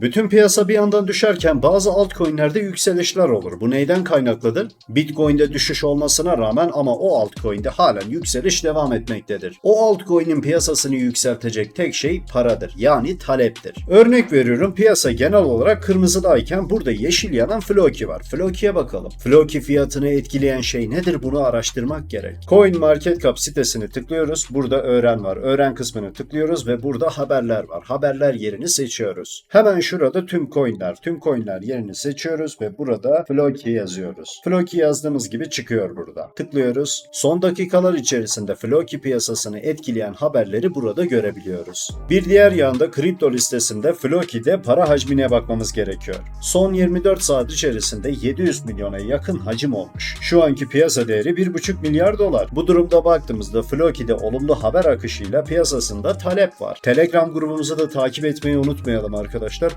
Bütün piyasa bir yandan düşerken bazı altcoin'lerde yükselişler olur. Bu neyden kaynaklıdır? Bitcoin'de düşüş olmasına rağmen ama o altcoin'de halen yükseliş devam etmektedir. O altcoin'in piyasasını yükseltecek tek şey paradır. Yani taleptir. Örnek veriyorum piyasa genel olarak kırmızıdayken burada yeşil yanan Floki var. Floki'ye bakalım. Floki fiyatını etkileyen şey nedir bunu araştırmak gerek. Coin Market Cap sitesini tıklıyoruz. Burada öğren var. Öğren kısmını tıklıyoruz ve burada haberler var. Haberler yerini seçiyoruz. Hemen şurada tüm coinler. Tüm coinler yerini seçiyoruz ve burada Floki yazıyoruz. Floki yazdığımız gibi çıkıyor burada. Tıklıyoruz. Son dakikalar içerisinde Floki piyasasını etkileyen haberleri burada görebiliyoruz. Bir diğer yanda kripto listesinde Floki'de para hacmine bakmamız gerekiyor. Son 24 saat içerisinde 700 milyona yakın hacim olmuş. Şu anki piyasa değeri 1,5 milyar dolar. Bu durumda baktığımızda Floki'de olumlu haber akışıyla piyasasında talep var. Telegram grubumuzu da takip etmeyi unutmayalım arkadaşlar.